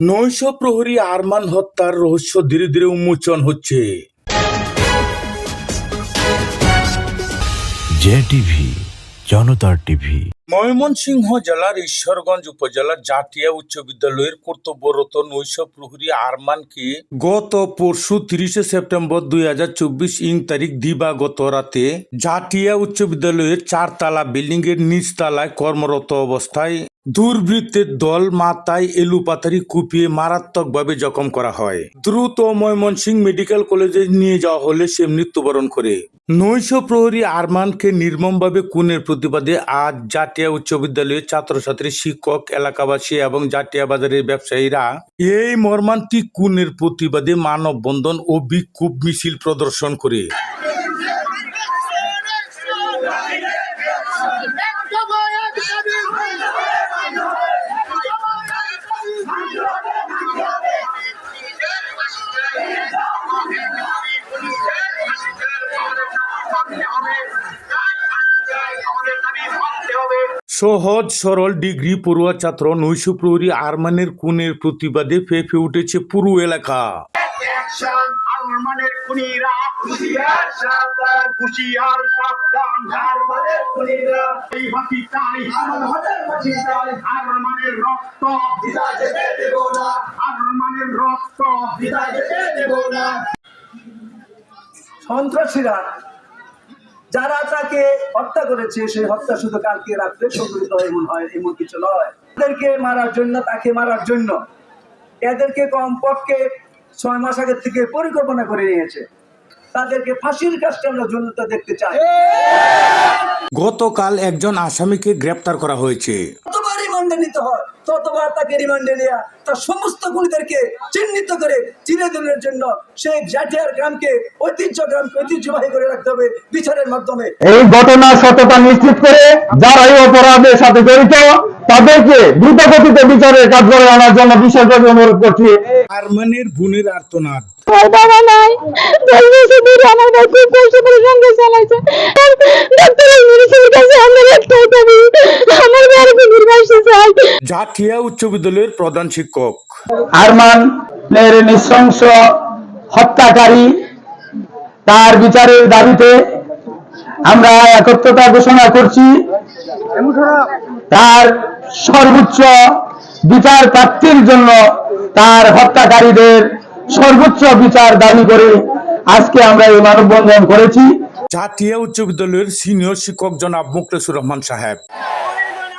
নৈশ প্রহরী আরমান হত্যার রহস্য ধীরে ধীরে উন্মোচন হচ্ছে। জে টিভি জনতার টিভি। ময়মনসিংহ জেলার ঈশ্বরগঞ্জ উপজেলার জাটিয়া উচ্চ বিদ্যালয়ের কর্তব্যরত নৈশ প্রহরী আরমানকে গত পরশু তিরিশে সেপ্টেম্বর দুই হাজার চব্বিশ ইং তারিখ দিবাগত রাতে জাটিয়া উচ্চ বিদ্যালয়ের চারতলা বিল্ডিং এর নিচতলায় কর্মরত অবস্থায় দুর্বৃত্তের দল মাথায় এলুপাতারি কুপিয়ে মারাত্মকভাবে জখম করা হয়। দ্রুত ময়মনসিংহ মেডিকেল কলেজে নিয়ে যাওয়া হলে সে মৃত্যুবরণ করে। নৈশ প্রহরী আরমানকে নির্মমভাবে খুনের প্রতিবাদে আজ জাতীয় উচ্চ বিদ্যালয়ের ছাত্রছাত্রী, শিক্ষক, এলাকাবাসী এবং জাতীয় বাজারের ব্যবসায়ীরা এই মর্মান্তিক খুনের প্রতিবাদে মানববন্ধন ও বিক্ষোভ মিছিল প্রদর্শন করে। সহজ সরল ডিগ্রি পড়ুয়া ছাত্র নৈশ প্রহরী আরমানের খুনের প্রতিবাদে ফেঁপে উঠেছে পুরো এলাকা। সন্ত্রাসীরা যারা তাকে হত্যা করেছে সেই হত্যা শুধু কালকে রাত্রে সংঘটিত এমন হয় এমন কিছু নয়। তাদেরকে মারার জন্য তাকে মারার জন্য এদেরকে কমপক্ষে ছয় মাস আগের থেকে পরিকল্পনা করে নিয়েছে। তাদেরকে ফাঁসির কাজটা আমরা জন্য দেখতে চাই। গতকাল একজন আসামিকে গ্রেপ্তার করা হয়েছে। রিমান্ডে নিতে হয়? ততবার তাকে রিমান্ডে নেওয়া তার সমস্ত গুলিদেরকে চিহ্নিত করে চিরদিনের জন্য সেই জাটিয়ার গ্রামকে ঐতিহ্য গ্রামকে ঐতিহ্যবাহী করে রাখতে হবে বিচারের মাধ্যমে। এই ঘটনার সত্যতা নিশ্চিত করে যারা এই অপরাধের সাথে জড়িত তাদেরকে দ্রুত গতিতে বিচারের কাজ করে আনার জন্য বিশেষভাবে অনুরোধ করছি। আরমানের বোনের আর্তনাদ। বাবা নাই। দশ বছর ধরে আমার খুব কষ্ট করে সংসার চালাইছে ডাক্তারের মেডিসিনের কাছে আমরা রাখতে হতো আমার মেয়ের কুমির বাসে জাটিয়া উচ্চ বিদ্যালয়ের প্রধান শিক্ষক। আরমান নৃশংস হত্যাকারী তার বিচারের দাবিতে আমরা একত্রতা ঘোষণা করছি। তার সর্বোচ্চ বিচার প্রাপ্তির জন্য তার হত্যাকারীদের সর্বোচ্চ বিচার দাবি করে আজকে আমরা এই মানববন্ধন করেছি। জাতীয় উচ্চ বিদ্যালয়ের সিনিয়র শিক্ষক জনাব মুকলেসুর রহমান সাহেব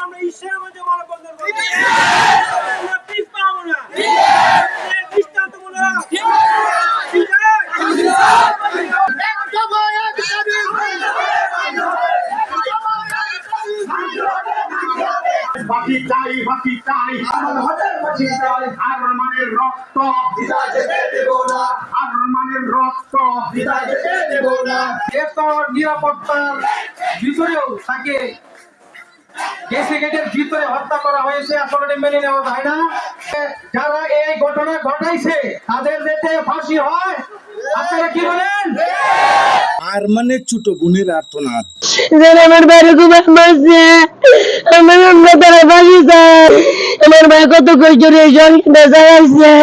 আমরা ঈশ্বরের মধ্যে মানববন্ধন করব। আমরা পিছ পাবো না। দৃষ্টান্তমূলক। বাকি চাই বাকি চাই আলমানের রক্ত। দিদা যেতে দেব না। আলমানের রক্ত। দিদা যেতে দেব না। এত নিরাপত্তার ভিতরেও তাকে গেটের ভিতরে হত্যা করা হয়েছে আসলে মেনে নেওয়া যায় না। যারা এই ঘটনা ঘটাইছে তাদের যাতে ফাঁসি হয় আপনারা কি বলেন? আরমানের ছোট বোনের আর্তনাদ। যেন আমার বাইরে আমার আমরা তারা বাসি যায়। আমার ভাই কত কষ্ট রে সংসারটা চালাইছে।